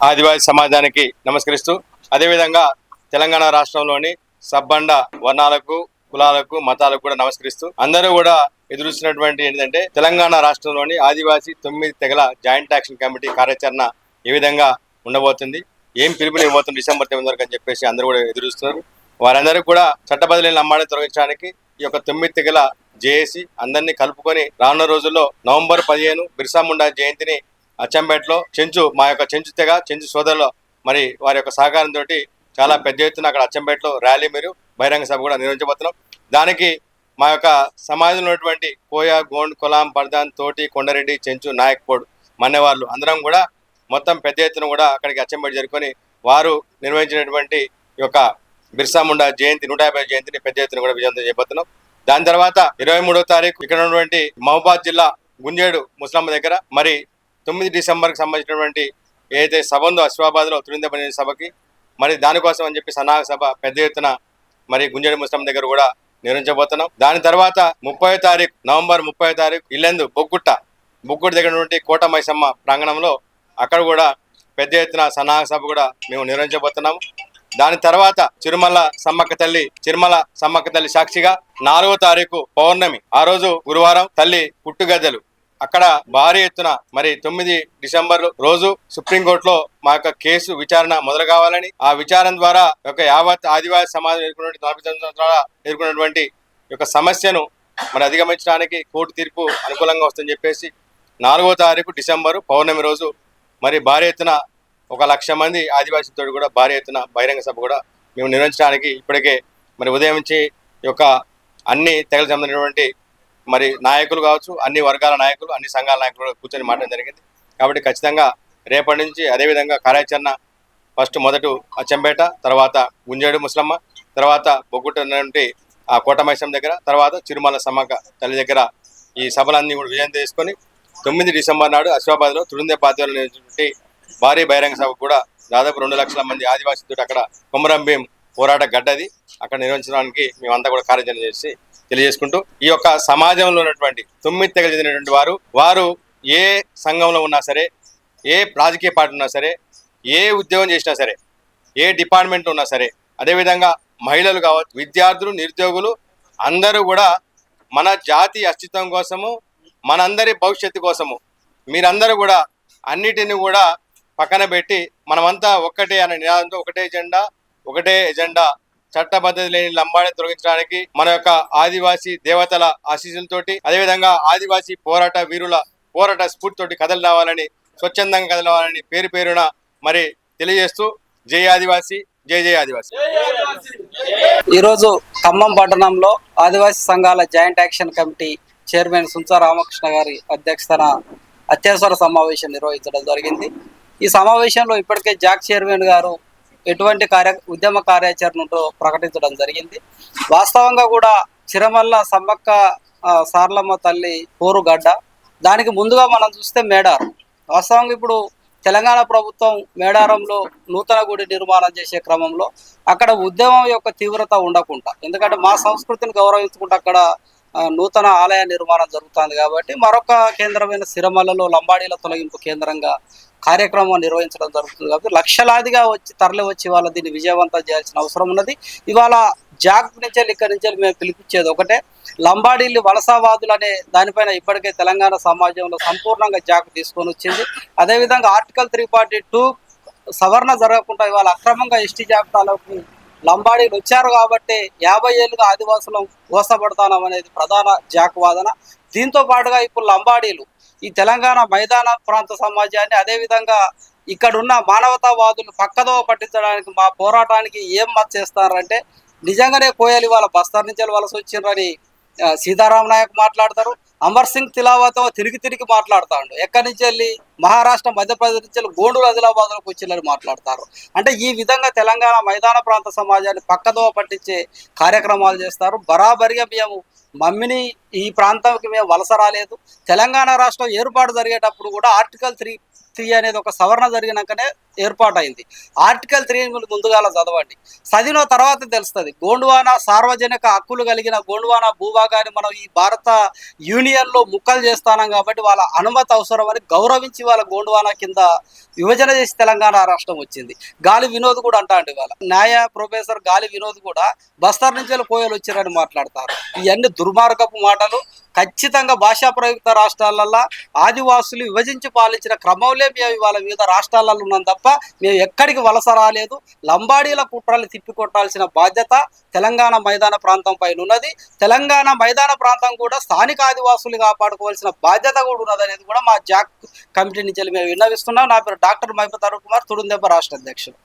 ఆదివాసీ సమాజానికి నమస్కరిస్తూ అదేవిధంగా తెలంగాణ రాష్ట్రంలోని సబ్బండ వర్ణాలకు కులాలకు మతాలకు కూడా నమస్కరిస్తూ అందరూ కూడా ఎదురుస్తున్నటువంటి ఏంటంటే తెలంగాణ రాష్ట్రంలోని ఆదివాసీ తొమ్మిది తెగల జాయింట్ యాక్షన్ కమిటీ కార్యాచరణ ఏ విధంగా ఉండబోతుంది ఏం పిలుపులు ఇవ్వబోతుంది డిసెంబర్ తొమ్మిది వరకు అని చెప్పేసి అందరూ కూడా ఎదురుస్తున్నారు వారందరూ కూడా చట్టబదిలీని నమ్మాలని తొలగించడానికి ఈ యొక్క తొమ్మిది తెగల జేఏసీ అందరినీ కలుపుకొని రానున్న రోజుల్లో నవంబర్ పదిహేను బిర్సా ముండా జయంతిని అచ్చంపేటలో చెంచు మా యొక్క చెంచు తెగ చెంచు సోదరులు మరి వారి యొక్క సహకారంతో చాలా పెద్ద ఎత్తున అక్కడ అచ్చంపేటలో ర్యాలీ మరియు బహిరంగ సభ కూడా నిర్వహించబోతున్నాం. దానికి మా యొక్క సమాజంలో ఉన్నటువంటి కోయ గోండ్ కొలాం పర్దాన్ తోటి కొండారెడ్డి చెంచు నాయక్పోడ్ మన్నెవాళ్ళు అందరం కూడా మొత్తం పెద్ద ఎత్తున కూడా అక్కడికి అచ్చంపేట జరుపుకొని వారు నిర్వహించినటువంటి ఈ యొక్క బిర్సా ముండా జయంతి నూట యాభై జయంతిని పెద్ద ఎత్తున కూడా విజయవంతం చేయబోతున్నాం. దాని తర్వాత ఇరవై మూడో తారీఖు ఇక్కడ ఉన్నటువంటి మహబాద్ జిల్లా గుంజేడు ముస్లాం దగ్గర మరి తొమ్మిది డిసెంబర్కి సంబంధించినటువంటి ఏదైతే సభ ఉందో అశ్వాబాద్లో తురిందపని సభకి మరి దానికోసం అని చెప్పి సన్నాహ సభ పెద్ద ఎత్తున మరి గుంజడి ముస్లాం దగ్గర కూడా నిర్వహించబోతున్నాం. దాని తర్వాత ముప్పై తారీఖు నవంబర్ ముప్పై తారీఖు ఇల్లెందు బొగ్గుట్ట బొగ్గుట్ట దగ్గర నుండి కోట మైసమ్మ ప్రాంగణంలో అక్కడ కూడా పెద్ద ఎత్తున సన్నాహ సభ కూడా మేము నిర్వహించబోతున్నాము. దాని తర్వాత చిరుమల సమ్మక్క తల్లి చిరుమల సమ్మక్క తల్లి సాక్షిగా నాలుగో తారీఖు పౌర్ణమి ఆ రోజు గురువారం తల్లి పుట్టుగద్దెలు అక్కడ భారీ ఎత్తున మరి తొమ్మిది డిసెంబర్ రోజు సుప్రీంకోర్టులో మా యొక్క కేసు విచారణ మొదలు కావాలని ఆ విచారణ ద్వారా ఒక యావత్ ఆదివాసీ సమాజం ఎదుర్కొన్నటువంటి నలభై తొమ్మిది సంవత్సరాల ఎదుర్కొన్నటువంటి యొక్క సమస్యను మరి అధిగమించడానికి కోర్టు తీర్పు అనుకూలంగా వస్తుందని చెప్పేసి నాలుగో తారీఖు డిసెంబరు పౌర్ణమి రోజు మరి భారీ ఎత్తున ఒక లక్ష మంది ఆదివాసీతో కూడా భారీ ఎత్తున బహిరంగ సభ కూడా మేము నిర్వహించడానికి ఇప్పటికే మరి ఉదయం నుంచి ఈ యొక్క అన్ని తెగల సంబంధించినటువంటి మరి నాయకులు కావచ్చు అన్ని వర్గాల నాయకులు అన్ని సంఘాల నాయకులు కూర్చొని మాట్లాడడం జరిగింది. కాబట్టి ఖచ్చితంగా రేపటి నుంచి అదేవిధంగా కార్యాచరణ ఫస్ట్ మొదట అచ్చంపేట తర్వాత గుంజేడు ముసలమ్మ తర్వాత బొగ్గుట నుండి ఆ కోటమైసం దగ్గర తర్వాత చిరుమల సమ్మక తల్లి దగ్గర ఈ సభలన్నీ కూడా విజయం చేసుకొని తొమ్మిది డిసెంబర్ నాడు అశ్వాబాద్లో తుడుందే పాత్రలో భారీ బహిరంగ సభ కూడా దాదాపు రెండు లక్షల మంది ఆదివాసీతో అక్కడ కొమరం భీం పోరాట గడ్డది. అక్కడ నిర్వహించడానికి మేమంతా కూడా కార్యాచరణ చేసి తెలియజేసుకుంటూ ఈ యొక్క సమాజంలో ఉన్నటువంటి తొమ్మిది తెగలు చెందినటువంటి వారు వారు ఏ సంఘంలో ఉన్నా సరే ఏ రాజకీయ పార్టీ ఉన్నా సరే ఏ ఉద్యోగం చేసినా సరే ఏ డిపార్ట్మెంట్ ఉన్నా సరే అదేవిధంగా మహిళలు కావచ్చు విద్యార్థులు నిరుద్యోగులు అందరూ కూడా మన జాతి అస్తిత్వం కోసము మనందరి భవిష్యత్తు కోసము మీరందరూ కూడా అన్నిటిని కూడా పక్కన పెట్టి మనమంతా ఒక్కటే అనే నినాదంతో ఒకటే జెండా ఒకటే ఎజెండా చట్టబద్ధత లేని లంబాన్ని తొలగించడానికి మన యొక్క ఆదివాసీ దేవతల ఆశీస్సులతోటి అదేవిధంగా ఆదివాసీ పోరాట వీరుల పోరాట స్ఫూర్తితోటి కథలు రావాలని స్వచ్ఛందంగా కదలవాలని పేరు పేరున మరి తెలియజేస్తూ జై ఆదివాసి జై జై ఆదివాసి. ఈరోజు ఖమ్మం పట్టణంలో ఆదివాసీ సంఘాల joint action committee chairman Suncha Ramakrishna గారి అధ్యక్షతన అత్యవసర సమావేశం నిర్వహించడం జరిగింది. ఈ సమావేశంలో ఇప్పటికే జాక్ చైర్మన్ గారు ఎటువంటి కార్య ఉద్యమ కార్యాచరణతో ప్రకటించడం జరిగింది. వాస్తవంగా కూడా చిరమల్ల సమ్మక్క సార్లమ్మ తల్లి పోరుగడ్డ దానికి ముందుగా మనం చూస్తే మేడారం. వాస్తవంగా ఇప్పుడు తెలంగాణ ప్రభుత్వం మేడారంలో నూతన గుడి నిర్మాణం చేసే క్రమంలో అక్కడ ఉద్యమం యొక్క తీవ్రత ఉండకుండా ఎందుకంటే మా సంస్కృతిని గౌరవించుకుంటూ అక్కడ నూతన ఆలయ నిర్మాణం జరుగుతుంది కాబట్టి మరొక కేంద్రమైన సిరమలలో లంబాడీల తొలగింపు కేంద్రంగా కార్యక్రమం నిర్వహించడం జరుగుతుంది కాబట్టి లక్షలాదిగా వచ్చి తరలి వచ్చి వాళ్ళ దీన్ని విజయవంతం చేయాల్సిన అవసరం ఉన్నది. ఇవాళ జాక్ నుంచి ఇక్కడి నుంచి మేము పిలిపించేది ఒకటే లంబాడీలు వలసవాదులు అనే దానిపైన ఇప్పటికే తెలంగాణ సమాజంలో సంపూర్ణంగా జాక్ తీసుకొని వచ్చింది. అదేవిధంగా ఆర్టికల్ త్రీ ఫార్టీ టూ సవరణ జరగకుండా ఇవాళ అక్రమంగా ఎస్టీ జాబితాలోకి లంబాడీలు వచ్చారు కాబట్టి యాభై ఏళ్ళుగా ఆదివాసులం మోసపడతానం అనేది ప్రధాన జాక్ వాదన దీంతో పాటుగా ఇప్పుడు లంబాడీలు ఈ తెలంగాణ మైదాన ప్రాంత సమాజాన్ని అదేవిధంగా ఇక్కడున్న మానవతావాదులు పక్కదో పట్టించడానికి మా పోరాటానికి ఏం మత్ చేస్తారంటే నిజంగానే కోయలి వాళ్ళ బస్తార్ నుంచి వలస వచ్చిండ్రని ఆ, సీతారాం నాయక్ మాట్లాడతారు. అమర్ సింగ్ తిలావత్ తిరిగి తిరిగి మాట్లాడతాడు. ఎక్కడి నుంచి వెళ్ళి? మహారాష్ట్ర మధ్యప్రదేశ్ నుంచి వెళ్ళి గోండూరు ఆదిలాబాద్లోకి వచ్చి మాట్లాడతారు. అంటే ఈ విధంగా తెలంగాణ మైదాన ప్రాంత సమాజాన్ని పక్కదోవ పట్టించే కార్యక్రమాలు చేస్తారు. బరాబరిగా మేము మమ్మిని ఈ ప్రాంతానికి మేము వలస రాలేదు. తెలంగాణ రాష్ట్రం ఏర్పాటు జరిగేటప్పుడు కూడా ఆర్టికల్ త్రీ త్రీ అనేది ఒక సవరణ జరిగినాకనే ఏర్పాటైంది. ఆర్టికల్ త్రీ ముందుగాల చదవండి. చదివిన తర్వాత తెలుస్తుంది. గోండువానా సార్వజనిక హక్కులు కలిగిన గోండువానా భూభాగాన్ని మనం ఈ భారత యూనియన్లో ముక్కలు చేస్తానం కాబట్టి వాళ్ళ అనుమతి అవసరమని గౌరవించి వాళ్ళ గోండువానా కింద విభజన చేసి తెలంగాణ రాష్ట్రం వచ్చింది. గాలి వినోద్ కూడా అంటా అండి వాళ్ళ. న్యాయ ప్రొఫెసర్ గాలి వినోద్ కూడా బస్తర్ నుంచి వెళ్ళి కోయలు వచ్చారని మాట్లాడతారు. ఇవన్నీ దుర్మార్గపు మాటలు. ఖచ్చితంగా భాషా ప్రయుక్త రాష్ట్రాలల్లో ఆదివాసులు విభజించి పాలించిన క్రమంలో మేము వాళ్ళ వివిధ రాష్ట్రాలలో ఉన్నాం తప్ప మేము ఎక్కడికి వలస రాలేదు. లంబాడీల కుట్రలు తిప్పికొట్టాల్సిన బాధ్యత తెలంగాణ మైదాన ప్రాంతం పైన ఉన్నది. తెలంగాణ మైదాన ప్రాంతం కూడా స్థానిక ఆదివాసులు కాపాడుకోవాల్సిన బాధ్యత కూడా ఉన్నది అనేది కూడా మా జాక్ కమిటీ నుంచి మేము విన్నవిస్తున్నాం. నా పేరు డాక్టర్ మహిపతరు కుమార్ తుడుందెబ్బ రాష్ట్ర అధ్యక్షుడు.